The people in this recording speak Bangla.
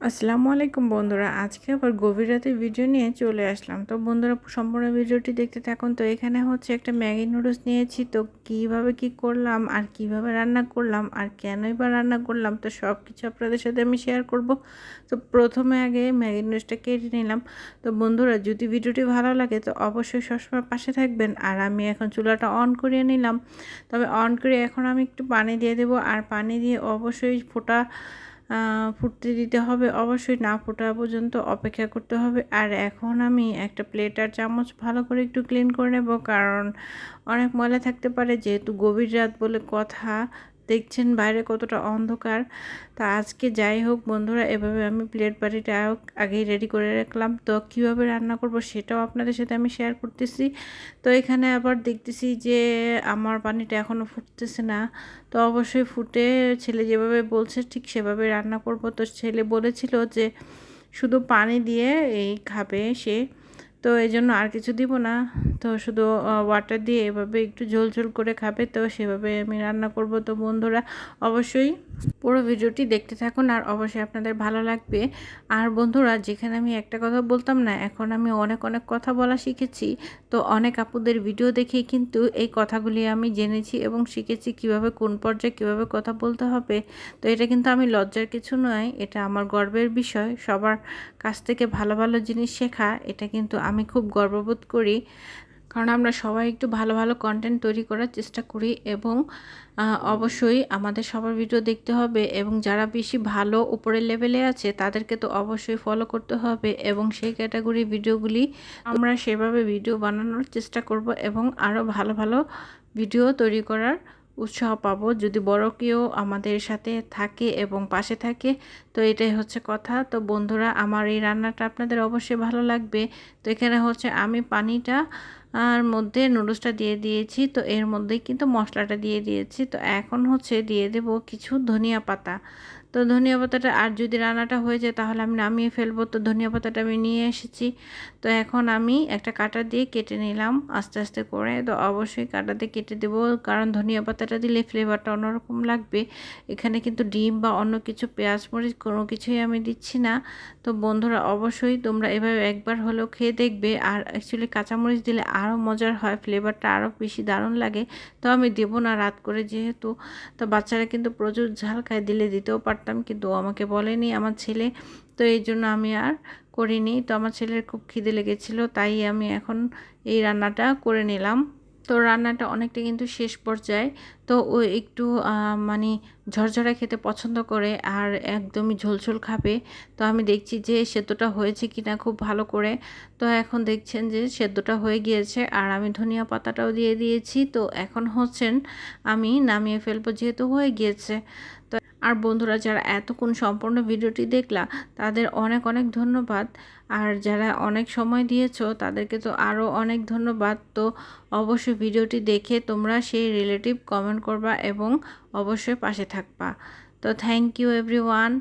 আসসালামু আলাইকুম বন্ধুরা, আজকে আবার গভীর রাতে ভিডিও নিয়ে চলে আসলাম। তো বন্ধুরা, সম্পূর্ণ ভিডিওটি দেখতে থাকুন। তো এখানে হচ্ছে একটা ম্যাগি নুডলস নিয়েছি। তো কীভাবে কি করলাম, আর কীভাবে রান্না করলাম, আর কেনই বা রান্না করলাম, তো সব কিছু আপনাদের সাথে আমি শেয়ার করব। তো প্রথমে আগে ম্যাগি নুডলসটা কেটে নিলাম। তো বন্ধুরা, যদি ভিডিওটি ভালো লাগে, তো অবশ্যই সবসময় পাশে থাকবেন। আর আমি এখন চুলাটা অন করিয়ে নিলাম। তবে অন করে এখন আমি একটু পানি দিয়ে দেবো। আর পানি দিয়ে অবশ্যই ফোটা ফুটতে দিতে হবে, অবশ্যই না ফোটা পর্যন্ত অপেক্ষা করতে হবে। আর এখন আমি একটা প্লেট আর চামচ ভালো করে একটু ক্লিন করে নেব, কারণ অনেক ময়লা থাকতে পারে, যেহেতু গভীর রাত বলে কথা। দেখছেন বাইরে কতটা অন্ধকার। তা আজকে যাই হোক বন্ধুরা, এভাবে আমি প্লেট বাড়িটা আগেই রেডি করে রাখলাম। তো কীভাবে রান্না করব সেটাও আপনাদের সাথে আমি শেয়ার করতেছি। তো এখানে আবার দেখতেছি যে আমার পানিটা এখনও ফুটতেছে না। তো অবশ্যই ফুটে ছেলে যেভাবে বলছে ঠিক সেভাবে রান্না করব। তো ছেলে বলেছিল যে শুধু পানি দিয়ে এই খাবে সে। তো এই জন্য আর কিছু দিব না। তো শুধু ওয়াটার দিয়ে এভাবে একটু ঝোল ঝোল করে খাবে, তো সেভাবে আমি রান্না করব। তো বন্ধুরা, অবশ্যই পুরো ভিডিওটি দেখতে থাকুন আর অবশ্যই আপনাদের ভালো লাগবে। আর বন্ধুরা, যেখানে আমি একটা কথা বলতাম না, এখন আমি অনেক অনেক কথা বলা শিখেছি। তো অনেক আপুদের ভিডিও দেখে কিন্তু এই কথাগুলি আমি জেনেছি এবং শিখেছি কীভাবে কোন পর্যায়ে কীভাবে কথা বলতে হবে। তো এটা কিন্তু আমি লজ্জার কিছু নয়, এটা আমার গর্বের বিষয়। সবার কাছ থেকে ভালো ভালো জিনিস শেখা, এটা কিন্তু আমি খুব গর্ববোধ করি। কারণ আমরা সবাই একটু ভালো ভালো কন্টেন্ট তৈরি করার চেষ্টা করি এবং অবশ্যই আমাদের সবার ভিডিও দেখতে হবে এবং যারা বেশি ভালো উপরের লেভেলে আছে তাদেরকে তো অবশ্যই ফলো করতে হবে এবং সেই ক্যাটাগরি ভিডিওগুলি আমরা সেভাবে ভিডিও বানানোর চেষ্টা করব এবং আরও ভালো ভালো ভিডিও তৈরি করার উৎসাহ পাবো। যদি বড় কেউ আমাদের সাথে থাকে এবং পাশে থাকে, তো এটাই হচ্ছে কথা। তো বন্ধুরা, আমার এই রান্নাটা আপনাদের অবশ্যই ভালো লাগবে। তো এখানে হচ্ছে আমি পানিটা আর মধ্যে নুডলসটা দিয়ে দিয়েছি, তো এর মধ্যে কিন্তু মশলাটা দিয়ে দিয়েছি। তো এখন হচ্ছে দিয়ে দেব কিছু ধনিয়া পাতা। তো ধনিয়া পাতাটা, আর যদি রান্নাটা হয়ে যায় তাহলে আমি নামিয়ে ফেলব। তো ধনিয়া পাতাটা আমি নিয়ে এসেছি। তো এখন আমি একটা কাটা দিয়ে কেটে নিলাম আস্তে আস্তে করে। তো অবশ্যই কাটা দিয়ে কেটে দেবো, কারণ ধনিয়া পাতাটা দিলে ফ্লেভারটা অন্যরকম লাগবে। এখানে কিন্তু ডিম বা অন্য কিছু পেঁয়াজ মরিচ কোনো কিছুই আমি দিচ্ছি না। তো বন্ধুরা, অবশ্যই তোমরা এভাবে একবার হলেও খেয়ে দেখবে। আর অ্যাকচুয়ালি কাঁচামরিচ দিলে আরও মজার হয় ফ্লেভারটা আরও বেশি দারুণ লাগে। তো আমি দেবো না রাত করে যেহেতু। তো বাচ্চারা কিন্তু প্রচুর ঝাল খায়, দিলে দিতেও পারতাম, কিন্তু আমাকে বলেনি, আমার ছেলে। তো এই জন্য আমি আর করিনি। তো আমার ছেলের খুব খিদে লেগেছিলো, তাই আমি এখন এই রান্নাটা করে নিলাম। তো রান্নাটা অনেকটা কিন্তু শেষ পর্যায়ে। তো ও একটু মানে ঝরঝরা খেতে পছন্দ করে আর একদমই ঝোলঝোল খাবে। তো আমি দেখছি যে সেদ্ধটা হয়েছে কিনা খুব ভালো করে। তো এখন দেখছেন যে সেদ্ধটা হয়ে গিয়েছে আর আমি ধনিয়া পাতাটাও দিয়ে দিয়েছি। তো এখন হচ্ছেন আমি নামিয়ে ফেলব যেহেতু হয়ে গিয়েছে। তো আর বন্ধুরা যারা এতক্ষণ সম্পূর্ণ ভিডিওটি দেখলা, তাদের অনেক অনেক ধন্যবাদ। আর যারা অনেক সময় দিয়েছ, তাদেরকে তো আরও অনেক ধন্যবাদ। তো অবশ্যই ভিডিওটি দেখে তোমরা সেই রিলেটিভ কমেন্ট করবা এবং অবশ্যই পাশে থাকবা। তো থ্যাংক ইউ এভরিওয়ান।